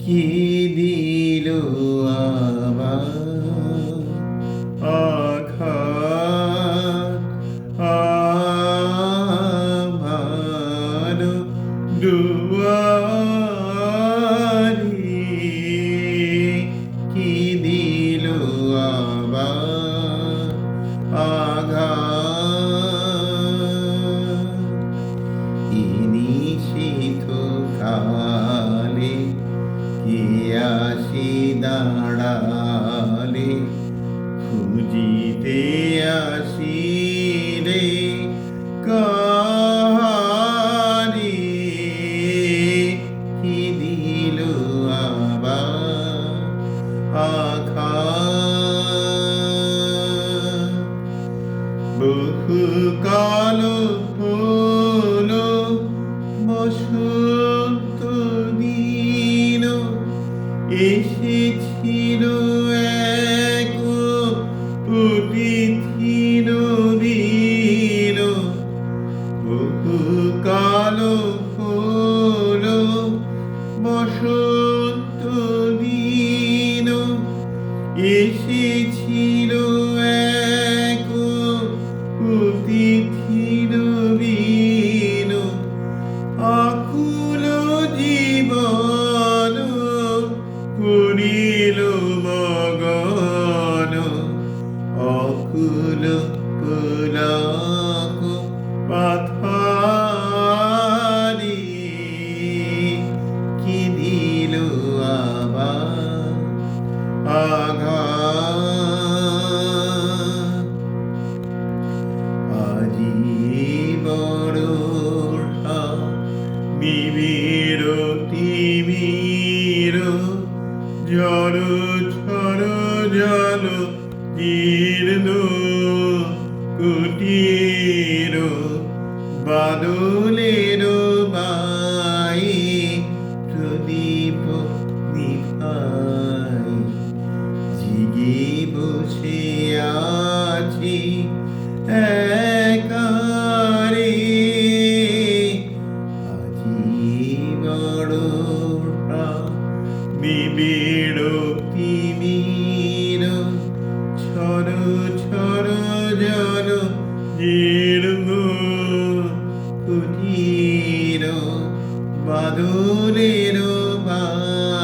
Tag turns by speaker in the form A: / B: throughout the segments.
A: কি আসি দাঁড়ালে খুঁজিতে আসি রে কারি কি দিল আবার আঘাত বহু কাল এসেছিল এক নবীন বহু কাল হলো বসন্ত দিন। এসেছিল বিবির তিমির জল ছর জল জীর্ণ কুটির। বাদলের বাই প্রদীপ নিভাই জিগে বসে আছি একারে জল জীর্ণ কুটির বাদলের বাই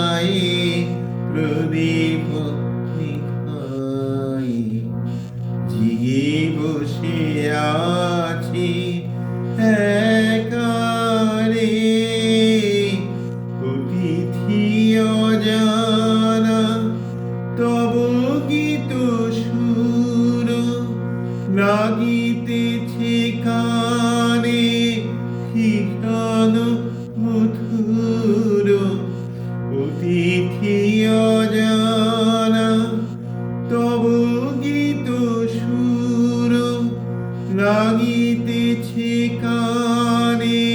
A: কানে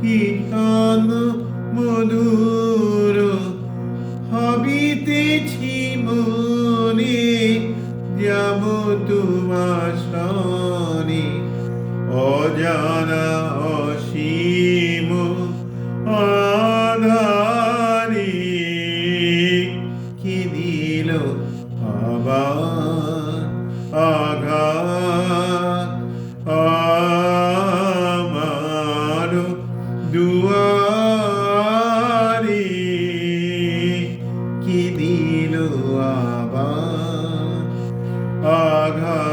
A: কীর্তন মধুর ভাবিতেছি মনে যাব তোমার সনে অজানা দুয়ারি কি দিল আবার? আঘাত